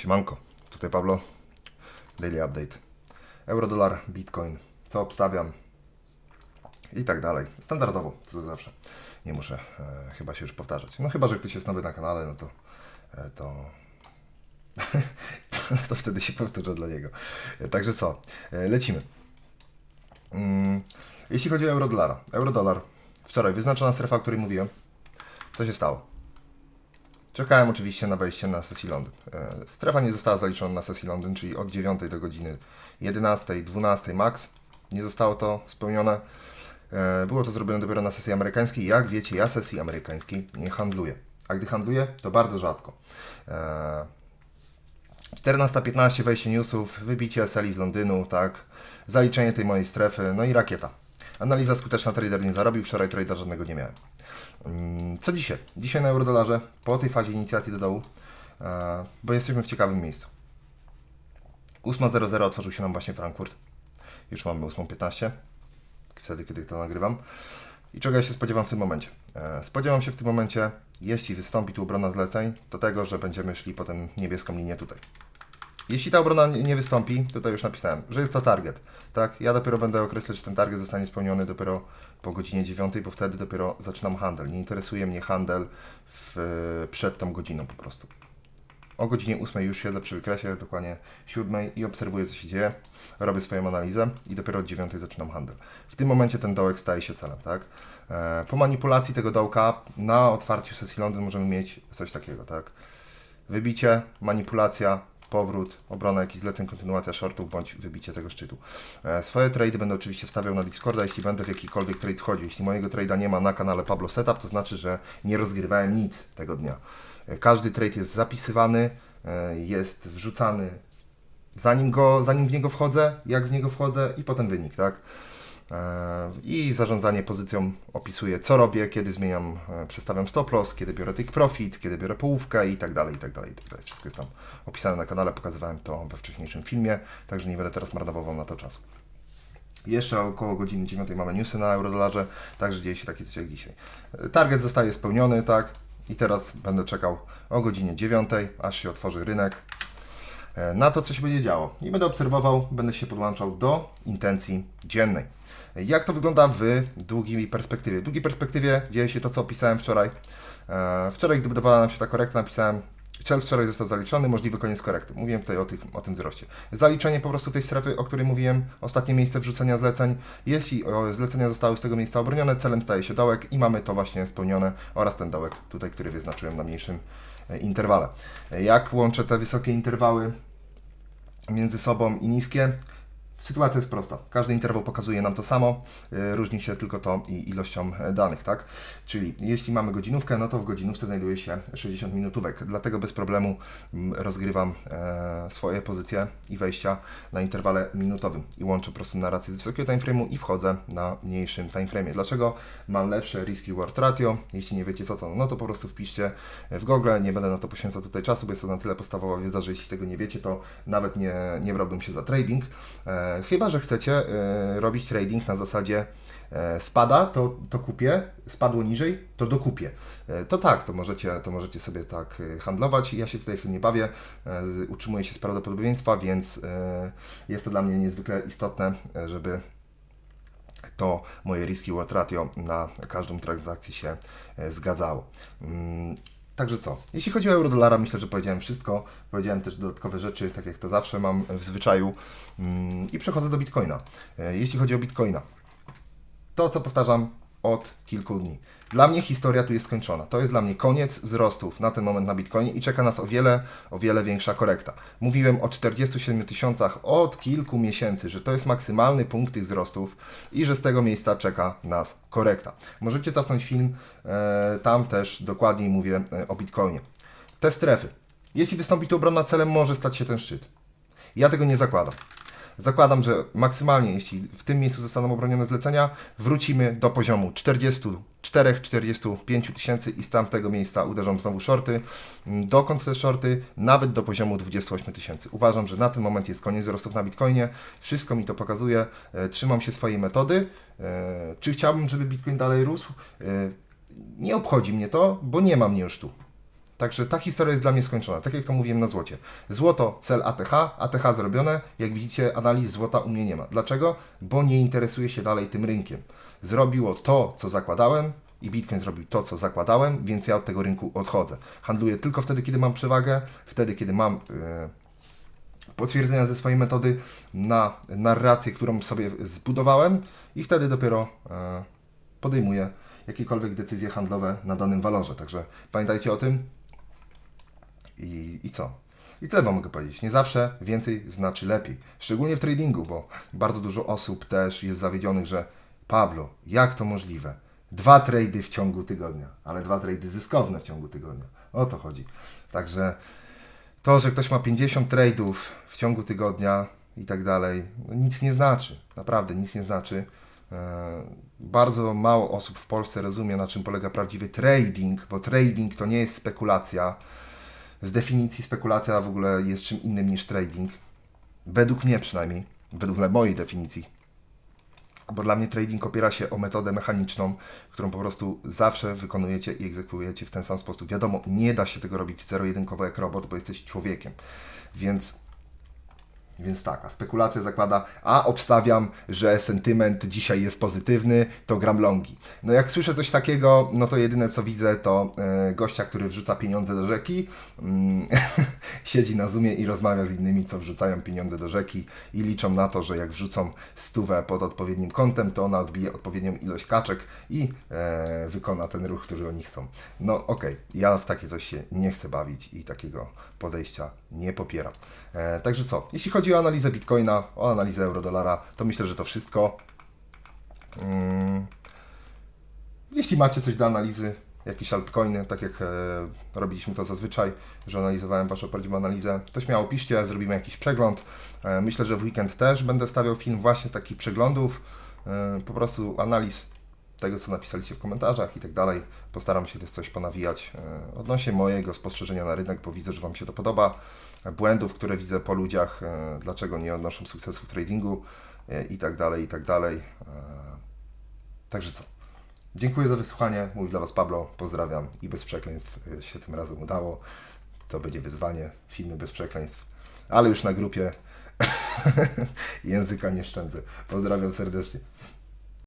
Siemanko, tutaj Pablo, Daily Update. Euro, dolar, bitcoin, co obstawiam i tak dalej. Standardowo, to zawsze. Nie muszę e, chyba się już powtarzać. No chyba, że ktoś jest nowy na kanale, no to e, to, to wtedy się powtórzę dla niego. E, także co, e, lecimy. Mm, jeśli chodzi o euro-dolara. Euro-dolar, wczoraj wyznaczona strefa, o której mówiłem. Co się stało? Czekałem oczywiście na wejście na sesji Londyn. E, Strefa nie została zaliczona na sesji Londyn, czyli od 9 do godziny 11, 12 max. Nie zostało to spełnione. E, Było to zrobione dopiero na sesji amerykańskiej. Jak wiecie, ja sesji amerykańskiej nie handluję. A gdy handluję, to bardzo rzadko. E, 14.15 wejście newsów, wybicie SLI z Londynu, tak, zaliczenie tej mojej strefy, no i rakieta. Analiza skuteczna, trader nie zarobił, wczoraj trader żadnego nie miałem. Mm, Co dzisiaj? Dzisiaj na eurodolarze, po tej fazie inicjacji do dołu, e, bo jesteśmy w ciekawym miejscu. 8.00 otworzył się nam właśnie Frankfurt. Już mamy 8.15, wtedy kiedy to nagrywam. I czego ja się spodziewam w tym momencie? E, Spodziewam się w tym momencie, jeśli wystąpi tu obrona zleceń, do tego, że będziemy szli po tę niebieską linię tutaj. Jeśli ta obrona nie wystąpi, tutaj już napisałem, że jest to target. Tak, ja dopiero będę określać, czy ten target zostanie spełniony dopiero po godzinie 9, bo wtedy dopiero zaczynam handel. Nie interesuje mnie handel w, przed tą godziną po prostu. O godzinie 8 już siedzę przy wykresie, dokładnie 7 i obserwuję, co się dzieje. Robię swoją analizę i dopiero od 9 zaczynam handel. W tym momencie ten dołek staje się celem, tak? E, Po manipulacji tego dołka na otwarciu sesji Londyn możemy mieć coś takiego, tak? Wybicie, manipulacja, powrót, obrona jakichś zleceń, kontynuacja shortów bądź wybicie tego szczytu. E, Swoje trady będę oczywiście wstawiał na Discorda, jeśli będę w jakikolwiek trade wchodził. Jeśli mojego trade'a nie ma na kanale Pablo Setup, to znaczy, że nie rozgrywałem nic tego dnia. E, Każdy trade jest zapisywany, e, jest wrzucany zanim, go, zanim w niego wchodzę, jak w niego wchodzę i potem wynik, tak? E, I zarządzanie pozycją opisuje, co robię, kiedy zmieniam, e, przestawiam stop loss, kiedy biorę take profit, kiedy biorę połówkę i tak dalej, i tak dalej, i tak dalej. Wszystko jest tam opisane na kanale, pokazywałem to we wcześniejszym filmie, także nie będę teraz marnował na to czasu. Jeszcze około godziny 9 mamy newsy na eurodolarze, także dzieje się takie coś jak dzisiaj. E, Target zostaje spełniony, tak? I teraz będę czekał o godzinie 9, aż się otworzy rynek, na to, co się będzie działo. I będę obserwował, będę się podłączał do intencji dziennej. Jak to wygląda w długiej perspektywie? W długiej perspektywie dzieje się to, co opisałem wczoraj. E, Wczoraj, gdy budowała nam się ta korekta, napisałem cel wczoraj został zaliczony, możliwy koniec korekty. Mówiłem tutaj o, tych, o tym wzroście. Zaliczenie po prostu tej strefy, o której mówiłem, ostatnie miejsce wrzucenia zleceń. Jeśli zlecenia zostały z tego miejsca obronione, celem staje się dołek i mamy to właśnie spełnione oraz ten dołek tutaj, który wyznaczyłem na mniejszym e, interwale. E, Jak łączę te wysokie interwały między sobą i niskie. Sytuacja jest prosta. Każdy interwał pokazuje nam to samo, yy, różni się tylko to i ilością e, danych, tak? Czyli jeśli mamy godzinówkę, no to w godzinówce znajduje się 60 minutówek. Dlatego bez problemu mm, rozgrywam e, swoje pozycje i wejścia na interwale minutowym i łączę po prostu narrację z wysokiego timeframe'u i wchodzę na mniejszym timeframe'ie. Dlaczego mam lepsze risk reward ratio? Jeśli nie wiecie co to, no to po prostu wpiszcie w Google. Nie będę na to poświęcał tutaj czasu, bo jest to na tyle podstawowa wiedza, że jeśli tego nie wiecie, to nawet nie, nie brałbym się za trading. E, chyba, że chcecie e, robić trading na zasadzie e, spada, to, to kupię, spadło niżej, to dokupię. To tak, to możecie, to możecie sobie tak handlować. Ja się tutaj w tym nie bawię, utrzymuję się z prawdopodobieństwa, więc jest to dla mnie niezwykle istotne, żeby to moje riski reward ratio na każdą transakcję się zgadzało. Także co? Jeśli chodzi o euro-dolara, myślę, że powiedziałem wszystko. Powiedziałem też dodatkowe rzeczy, tak jak to zawsze mam w zwyczaju. Mm, I przechodzę do bitcoina. E, Jeśli chodzi o bitcoina, to co powtarzam od kilku dni. Dla mnie historia tu jest skończona. To jest dla mnie koniec wzrostów na ten moment na Bitcoinie i czeka nas o wiele, o wiele większa korekta. Mówiłem o 47 tysiącach od kilku miesięcy, że to jest maksymalny punkt tych wzrostów i że z tego miejsca czeka nas korekta. Możecie cofnąć film, e, tam też dokładniej mówię e, o Bitcoinie. Te strefy. Jeśli wystąpi tu obrona celem, może stać się ten szczyt. Ja tego nie zakładam. Zakładam, że maksymalnie, jeśli w tym miejscu zostaną obronione zlecenia, wrócimy do poziomu 44-45 tysięcy i z tamtego miejsca uderzą znowu shorty. Dokąd te shorty? Nawet do poziomu 28 tysięcy. Uważam, że na ten moment jest koniec wzrostów na Bitcoinie. Wszystko mi to pokazuje. E, Trzymam się swojej metody. E, Czy chciałbym, żeby Bitcoin dalej rósł? E, Nie obchodzi mnie to, bo nie ma mnie już tu. Także ta historia jest dla mnie skończona. Tak jak to mówiłem na złocie. Złoto, cel ATH, ATH zrobione. Jak widzicie, analiz złota u mnie nie ma. Dlaczego? Bo nie interesuję się dalej tym rynkiem. Zrobiło to, co zakładałem i Bitcoin zrobił to, co zakładałem, więc ja od tego rynku odchodzę. Handluję tylko wtedy, kiedy mam przewagę, wtedy, kiedy mam yy, potwierdzenia ze swojej metody na narrację, którą sobie zbudowałem i wtedy dopiero e, podejmuję jakiekolwiek decyzje handlowe na danym walorze. Także pamiętajcie o tym. I, I co? I tyle Wam mogę powiedzieć. Nie zawsze więcej znaczy lepiej. Szczególnie w tradingu, bo bardzo dużo osób też jest zawiedzionych, że Pablo, jak to możliwe? Dwa trady w ciągu tygodnia, ale dwa trady zyskowne w ciągu tygodnia. O to chodzi. Także to, że ktoś ma 50 trade'ów w ciągu tygodnia i tak dalej, no nic nie znaczy. Naprawdę nic nie znaczy. E, Bardzo mało osób w Polsce rozumie, na czym polega prawdziwy trading, bo trading to nie jest spekulacja. Z definicji spekulacja w ogóle jest czym innym niż trading. Według mnie przynajmniej, według mojej definicji. Bo dla mnie trading opiera się o metodę mechaniczną, którą po prostu zawsze wykonujecie i egzekwujecie w ten sam sposób. Wiadomo, nie da się tego robić zero-jedynkowo jak robot, bo jesteś człowiekiem. Więc więc tak, a spekulacja zakłada, a obstawiam, że sentyment dzisiaj jest pozytywny, to gram longi. No jak słyszę coś takiego, no to jedyne co widzę to e, gościa, który wrzuca pieniądze do rzeki, mm, siedzi na zoomie i rozmawia z innymi, co wrzucają pieniądze do rzeki i liczą na to, że jak wrzucą stówę pod odpowiednim kątem, to ona odbije odpowiednią ilość kaczek i e, wykona ten ruch, który oni chcą. No okej, ja w takie coś się nie chcę bawić i takiego podejścia nie popieram. E, także co, jeśli chodzi o analizę Bitcoina, o analizę euro-dolara, to myślę, że to wszystko. Mm. Jeśli macie coś do analizy, jakieś altcoiny, tak jak e, robiliśmy to zazwyczaj, że analizowałem Waszą prawdziwą analizę, to śmiało piszcie, zrobimy jakiś przegląd. E, myślę, że w weekend też będę stawiał film właśnie z takich przeglądów, e, po prostu analiz tego, co napisaliście w komentarzach i tak dalej. Postaram się też coś ponawijać e, odnośnie mojego spostrzeżenia na rynek, bo widzę, że Wam się to podoba. Błędów, które widzę po ludziach, e, dlaczego nie odnoszą sukcesu w tradingu e, i tak dalej, i tak dalej. Także co? Dziękuję za wysłuchanie. Mówi dla Was Pablo. Pozdrawiam i bez przekleństw się tym razem udało. To będzie wyzwanie. Filmy bez przekleństw. Ale już na grupie języka nie szczędzę. Pozdrawiam serdecznie.